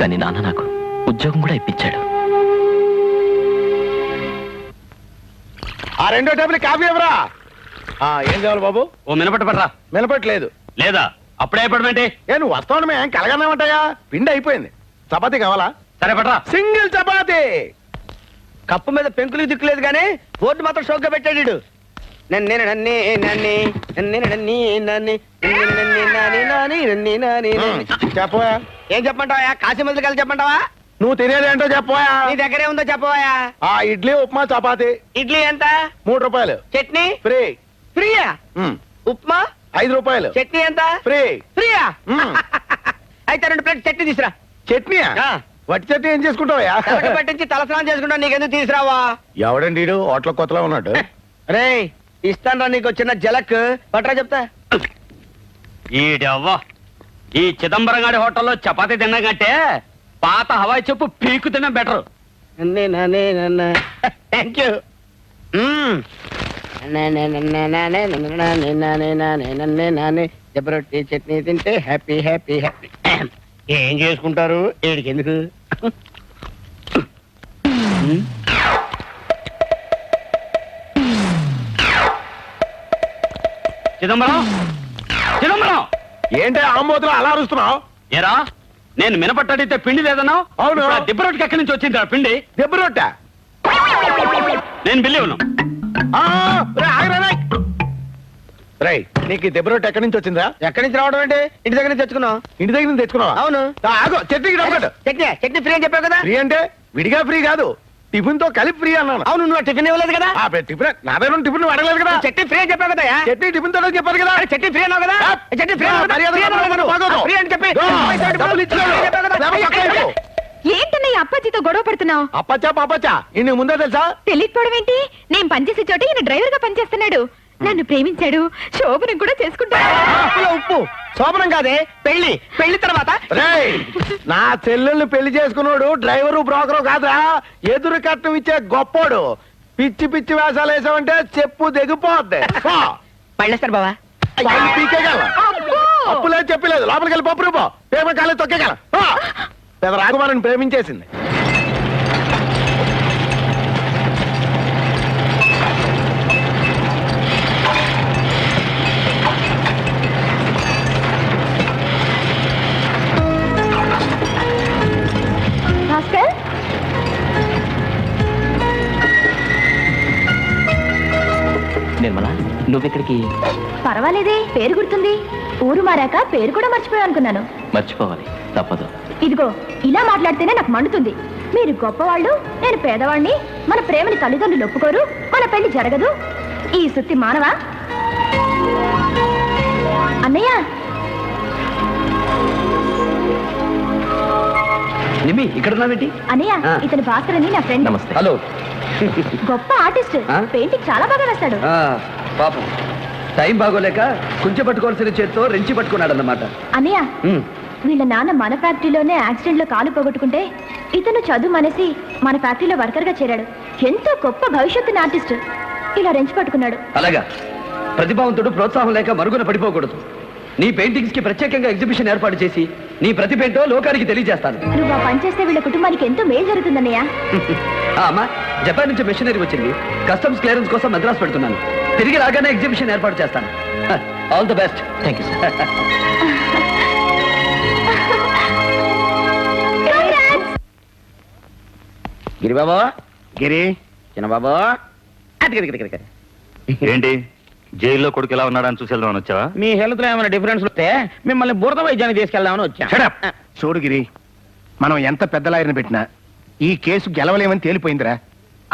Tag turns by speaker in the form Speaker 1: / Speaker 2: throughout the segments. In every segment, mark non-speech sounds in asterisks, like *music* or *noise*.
Speaker 1: కానీ నాన్న నాకు ఉద్యోగం కూడా ఇప్పించాడు.
Speaker 2: ఆ రెండో టేబుల్ కాఫీ ఎవరా ఏం కావాలి బాబు?
Speaker 3: ఓ మినపట్టు పడరా. లేదా? అప్పుడే అయిపోవడమేంటి?
Speaker 2: ఏ నువ్వు వస్తావు ఏం కలగన్నామంటాయా పిండి అయిపోయింది. చపాతీ కావాలా?
Speaker 3: సరే పడరా.
Speaker 2: సింగిల్ చపాతీ.
Speaker 4: కప్పు మీద పెంకులు దిక్కులేదు కానీ బోర్డు మాత్రం షోక్గా పెట్టాడు. నన్నే నన్నే నన్నే నన్నే నన్నే నన్నే నన్నే నన్నే నన్నే నన్నే నన్నే
Speaker 2: చెప్పవా?
Speaker 4: ఏం చెప్పంటావా కాశీమల్లి కలిసి చెప్పంటావా
Speaker 2: నువ్వు తినేది ఏంటో చెప్పవా?
Speaker 4: నీ దగ్గరే ఉందో చెప్పవా?
Speaker 2: ఆ ఇడ్లీ ఉప్మా చపాతి.
Speaker 4: ఇడ్లీ ఎంత?
Speaker 2: మూడు రూపాయలు.
Speaker 4: చట్నీ?
Speaker 2: ఫ్రీ.
Speaker 4: ఫ్రీయా? ఉప్మా?
Speaker 2: ఐదు రూపాయలు.
Speaker 4: చట్నీ ఎంత?
Speaker 2: ఫ్రీ.
Speaker 4: ఫ్రీయా? అయితే రెండు ప్లేట్ చట్నీ తీసురా.
Speaker 2: చట్నీ వట్టి చట్నీ ఏం చేసుకుంటావా?
Speaker 4: పట్టించి తలస్నానం చేసుకుంటావు నీకెందుకు తీసురావా?
Speaker 2: ఎవడండి హోటల్ కొత్తలో ఉన్నాడు.
Speaker 4: రే ఇస్తాను నీకు చిన్న జలక్ పట్రా చెప్తా
Speaker 3: ఈడవ్వ ఈ చిదంబరం గారి హోటల్లో చపాతీ తిన్నా కంటే పాత హవాయి చెప్పు పీకు తిన్నా బెటర్
Speaker 4: థ్యాంక్ యూ జబరొట్టి చట్నీ తింటే హ్యాపీ హ్యాపీ హ్యాపీ ఏం చేసుకుంటారు ఏడికి ఎందుకు
Speaker 3: చిదంబరం? చిదంబరం!
Speaker 2: ఏంటి ఆమోదులు అలా అరుస్తున్నావు?
Speaker 3: ఏరా నేను మినపట్టు అడిగితే పిండి లేదన్నావు
Speaker 2: అవును.
Speaker 3: దిబ్బరొట్టుకి ఎక్కడి నుంచి వచ్చింది ఆ పిండి?
Speaker 2: దెబ్బ రొట్టె?
Speaker 3: నేను బిల్లి ఉన్నాను
Speaker 2: ఆ, రేయ్, ఆగరా, రేయ్. రేయ్ నీకు ఈ దెబ్బ రొట్టె ఎక్కడి నుంచి వచ్చిందా
Speaker 4: ఎక్కడి నుంచి రావడం ఏంటి? ఇంటి దగ్గర నుంచి తెచ్చుకున్నావు.
Speaker 2: ఇంటి దగ్గర నుంచి తెచ్చుకున్నావా?
Speaker 4: అవును.
Speaker 2: ఆ, ఆగు చట్నీకి డబ్బు కట్టు.
Speaker 4: చట్నీ చట్నీ ఫ్రీ అని చెప్పావు కదా?
Speaker 2: ఫ్రీ అంటే విడిగా ఫ్రీ కాదు. టిఫిన్తో కలిపి ఫ్రీ అన్నాను
Speaker 4: అవును నువ్వు టిఫిన్ ఇవ్వలేదు కదా
Speaker 2: ఆ, బే, టిఫిన్ నా దగ్గర ఉన్న టిఫిన్ నువ్వు అడగలేదు కదా
Speaker 4: చట్నీ ఫ్రీ అని చెప్పావు కదా
Speaker 2: చట్నీ టిఫిన్తో చెప్పారు కదా
Speaker 4: చట్నీ ఫ్రీ అన్నావు కదా
Speaker 2: ఆ,
Speaker 4: చట్నీ ఫ్రీ
Speaker 2: ఆ,
Speaker 4: అన్నావు కదా?
Speaker 2: మర్యాద
Speaker 4: ఫ్రీ అన్నావు కదా?
Speaker 2: బాగోదు.
Speaker 4: ఫ్రీ అని చెప్పి
Speaker 2: దో, డబ్బులు ఇచ్చాడు.
Speaker 4: ఫ్రీ చెప్పావు కదా?
Speaker 2: లేకపోతే పక్కన అయిపో.
Speaker 5: ఏంటన్నయ్య అప్పాజీతో గొడవ పడుతున్నావు
Speaker 2: అప్పచ్చా పాపచ్చా ఇన్ని ముందే తెలుసా
Speaker 5: తెలియకపోవడం ఏంటి నేను పనిచేసే చోట ఈయన డ్రైవర్గా పనిచేస్తున్నాడు నన్ను ప్రేమించాడు. శోభనం కూడా చేసుకుంటాడు.
Speaker 4: ఉప్పు. శోభనం కాదే పెళ్ళి పెళ్ళి తర్వాత.
Speaker 2: రేయ్ నా చెల్లెల్ని పెళ్ళి చేసుకున్నాడు డ్రైవరు బ్రోకరు కాదురా. ఎదురు కట్నం ఇచ్చే గొప్పోడు. పిచ్చి పిచ్చి వేషాలు వేసావంటే చెప్పు దిగిపోద్ది పో.
Speaker 4: పళ్ళేస్తారు బావా.
Speaker 2: పళ్ళు పీకేయగలం.
Speaker 5: అబ్బో!
Speaker 2: అప్పు లేదు చెప్పలేదు. లోపలికి వెళ్ళి పప్పు రూపో పేపర్ కాలేదు తొక్కేగల పెద్ద రాకుమారిని ప్రేమించేసింది.
Speaker 1: నువ్వెక్కడికి?
Speaker 5: పర్వాలేదే పేరు గుర్తుంది. ఊరు మారాక పేరు కూడా మర్చిపోయా అనుకున్నాను.
Speaker 1: మర్చిపోవాలి తప్పదు.
Speaker 5: ఇదిగో ఇలా మాట్లాడితేనే నాకు మండుతుంది. మీరు గొప్పవాళ్ళు నేను పేదవాణ్ణి మన ప్రేమని తల్లిదండ్రులు ఒప్పుకోరు మన పెళ్ళి జరగదు. ఈ సుత్తి మానవా? అన్నయ్య!
Speaker 3: నిమి ఇక్కడ ఉన్నావేంటి?
Speaker 5: అన్నయ్య. ఇతను భాస్కర్ అని నా ఫ్రెండ్.
Speaker 1: నమస్తే.
Speaker 3: హలో.
Speaker 5: గొప్ప ఆర్టిస్ట్.
Speaker 3: ఆ?
Speaker 5: పెయింటింగ్ చాలా బాగా వేస్తాడు
Speaker 3: పాపం. టైం బాగోలేక కుంచె పట్టుకోవాల్సిన చేత్తో రెంచి పట్టుకున్నాడు అన్నమాట
Speaker 5: అన్నయ్య వీళ్ళ నాన్న మన ఫ్యాక్టరీలోనే యాక్సిడెంట్లో కాలు పోగొట్టుకుంటే ఇతను చదువు మనేసి మన ఫ్యాక్టరీలో వర్కర్గా చేరాడు. ఎంతో గొప్ప భవిష్యత్తుని ఆర్టిస్ట్. ఇలా రెంచి పట్టుకున్నాడు.
Speaker 6: అలాగా. ప్రతిభావంతుడు ప్రోత్సాహం లేక మరుగున పడిపోకూడదు. నీ పెయింటింగ్స్కి ప్రత్యేకంగా ఎగ్జిబిషన్ ఏర్పాటు చేసి నీ ప్రతిభ ఏంటో లోకానికి తెలియజేస్తాను.
Speaker 5: నువ్వు ఆ పని చేస్తే వీళ్ళ కుటుంబానికి ఎంతో మేలు జరుగుతుందన్నయ్య. *laughs*
Speaker 6: ఆ అమ్మా. జపాన్ నుంచి మెషినరీ వచ్చింది. కస్టమ్స్ క్లియరెన్స్ కోసం మద్రాసు పెడుతున్నాను. తిరిగి రాగానే ఎగ్జిబిషన్ ఏర్పాటు చేస్తాను. All the best
Speaker 1: thank you sir
Speaker 4: Giribabu.
Speaker 2: Giri.
Speaker 4: Chinnababu. అది గిరి, గిరి, గిరి, గిరి.
Speaker 3: ఏంటి? జైల్లో కొడుకు ఎలా ఉన్నాడని చూసి వెళ్దామని వచ్చావా?
Speaker 4: మీ హెల్త్లో ఏమైనా డిఫరెన్స్ వస్తే మిమ్మల్ని బురద వైద్యానికి తీసుకెళ్దామని వచ్చా.
Speaker 2: చూడు గిరి మనం ఎంత పెద్ద లాయర్ని పెట్టినా ఈ కేసు గెలవలేమని తేలిపోయిందిరా.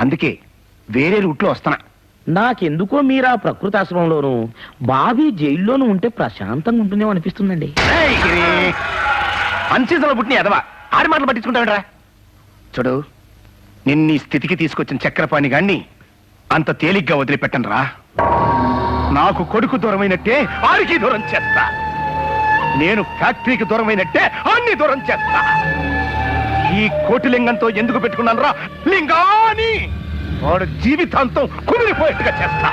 Speaker 2: అందుకే వేరే రూట్లో వస్తున్నా.
Speaker 4: నాకెందుకో మీరు ఆ ప్రకృతి ఆశ్రమంలోను బాబీ జైల్లోనూ ఉంటే ప్రశాంతంగా ఉంటుందేమో అనిపిస్తుందండి.
Speaker 2: అన్సీజన్లో పుట్టిన ఎదవా ఆడి మాటలు పట్టించుకుంటావేంట్రా? చూడు నిన్ను ఈ స్థితికి తీసుకొచ్చిన చక్రపాణి గాన్ని అంత తేలిగ్గా వదిలిపెట్టను రా నాకు కొడుకు దూరమైనట్టే ఆడికి దూరం చేస్తా. నేను ఫ్యాక్టరీకి దూరమైనట్టే అన్ని దూరం చేస్తా. ఈ కోటిలింగంతో ఎందుకు పెట్టుకున్నాను రా లింగాని! వాడు జీవితాంతం కుమిలిపోయేట్టుగా చేస్తా.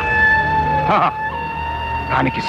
Speaker 2: దానికి